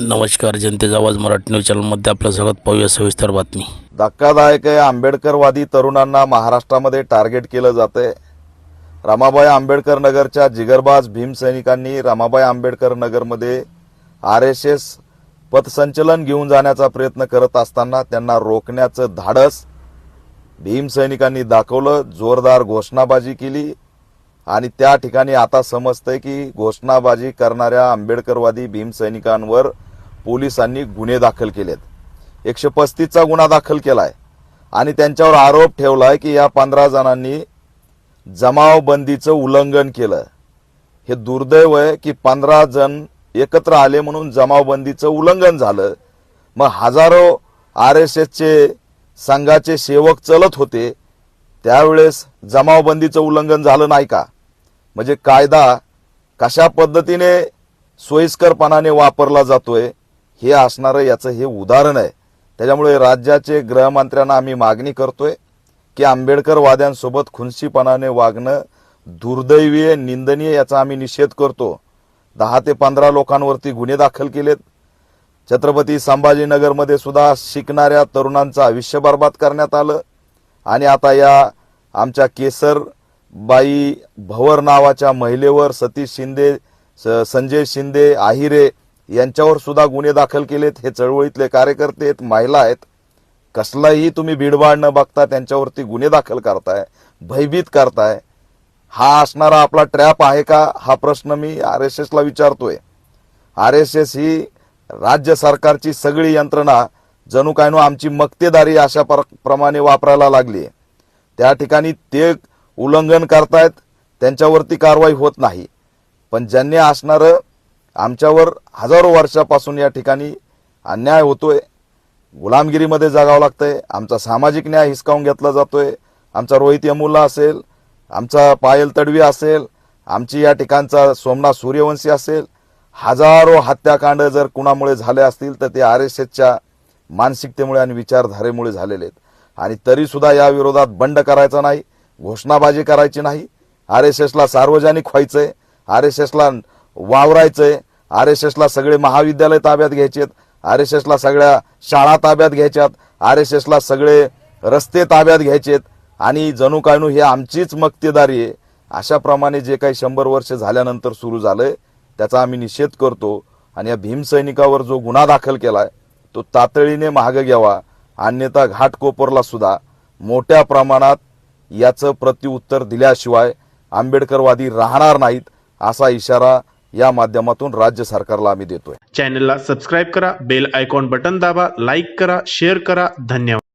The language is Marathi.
नमस्कार जनतेचा आवाज मराठी न्यूज चॅनलमध्ये आपलं स्वागत. पाहूया सविस्तर बातमी. धक्कादायक आहे आंबेडकरवादी तरुणांना महाराष्ट्रामध्ये टार्गेट केलं जातंय. रमाबाई आंबेडकर नगरच्या जिगरबाज भीमसैनिकांनी रमाबाई आंबेडकर नगरमध्ये आर एस एस पथसंचलन घेऊन जाण्याचा प्रयत्न करत असताना त्यांना रोखण्याचं धाडस भीमसैनिकांनी दाखवलं जोरदार घोषणाबाजी केली. आणि त्या ठिकाणी आता समजतंय की घोषणाबाजी करणाऱ्या आंबेडकरवादी भीमसैनिकांवर पोलिसांनी गुन्हे दाखल केलेत. एकशे पस्तीसचा गुन्हा दाखल केलाय. आणि त्यांच्यावर आरोप ठेवलाय की या पंधरा जणांनी जमावबंदीचं उल्लंघन केलं. हे दुर्दैव आहे की पंधरा जण एकत्र आले म्हणून जमावबंदीचं उल्लंघन झालं. मग हजारो आर एस एसचे संघाचे सेवक चलत होते. त्यावेळेस जमावबंदीचं उल्लंघन झालं नाही का? म्हणजे कायदा कशा पद्धतीने सोयीस्करपणाने वापरला जातोय? हे असणारं याचं हे उदाहरण आहे. त्याच्यामुळे राज्याचे गृहमंत्र्यांना आम्ही मागणी करतोय की आंबेडकरवाद्यांसोबत खुनशीपणाने वागणं दुर्दैवीय निंदनीय याचा आम्ही निषेध करतो. दहा ते पंधरा लोकांवरती गुन्हे दाखल केलेत. छत्रपती संभाजीनगरमध्ये सुद्धा शिकणाऱ्या तरुणांचं आयुष्य बर्बाद करण्यात आलं. आणि आता या आमच्या केसर बाई भवर नावाच्या महिलेवर सतीश शिंदे स- संजय शिंदे आहिरे यांच्यावर सुद्धा गुन्हे दाखल केलेत हे चळवळीतले कार्यकर्ते आहेत महिला आहेत. कसलाही तुम्ही भीडभाड न बघता त्यांच्यावरती गुन्हे दाखल करताय भयभीत करताय. हा असणारा आपला ट्रॅप आहे का? हा प्रश्न मी आर एस एसला विचारतोय. आर एस एस ही राज्य सरकारची सगळी यंत्रणा जणू काय आमची मक्तेदारी अशा प्रमाणे वापरायला लागली त्या ठिकाणी ते उल्लंघन करतायत त्यांच्यावरती कारवाई होत नाही. पण ज्यांनी असणारं आमच्यावर हजारो वर्षापासून या ठिकाणी अन्याय होतोय. गुलामगिरीमध्ये जागावं लागतंय. आमचा सामाजिक न्याय हिसकावून घेतला जातोय. आमचा रोहित यमुला असेल आमचा पायल तडवी असेल आमची या ठिकाणचा सोमनाथ सूर्यवंशी असेल हजारो हत्याकांड जर कुणामुळे झाले असतील तर ते आर एस एसच्या मानसिकतेमुळे आणि विचारधारेमुळे झालेले आहेत. आणि तरी सुद्धा या विरोधात बंड करायचा नाही घोषणाबाजी करायची नाही. आर एस एसला सार्वजनिक व्हायचंय आर एस एसला वावरायचंय. आर एस एसला सगळे महाविद्यालय ताब्यात घ्यायचेत आर एस एसला सगळ्या शाळा ताब्यात घ्यायच्यात आर एस एसला सगळे रस्ते ताब्यात घ्यायचेत आणि जणू काणू हे आमचीच मक्तेदारी आहे. अशाप्रमाणे जे काही शंभर वर्ष झाल्यानंतर सुरू झालंय त्याचा आम्ही निषेध करतो. आणि या भीमसैनिकावर जो गुन्हा दाखल केलाय तो तातडीने महाग घ्यावा. अन्यथा घाटकोपरला सुद्धा मोठ्या प्रमाणात याचं प्रत्युत्तर दिल्याशिवाय आंबेडकरवादी राहणार नाहीत असा इशारा या माध्यमातून राज्य सरकारला आम्ही देतोय. चॅनलला सबस्क्राईब करा बेल आयकॉन बटन दाबा लाईक करा शेअर करा. धन्यवाद.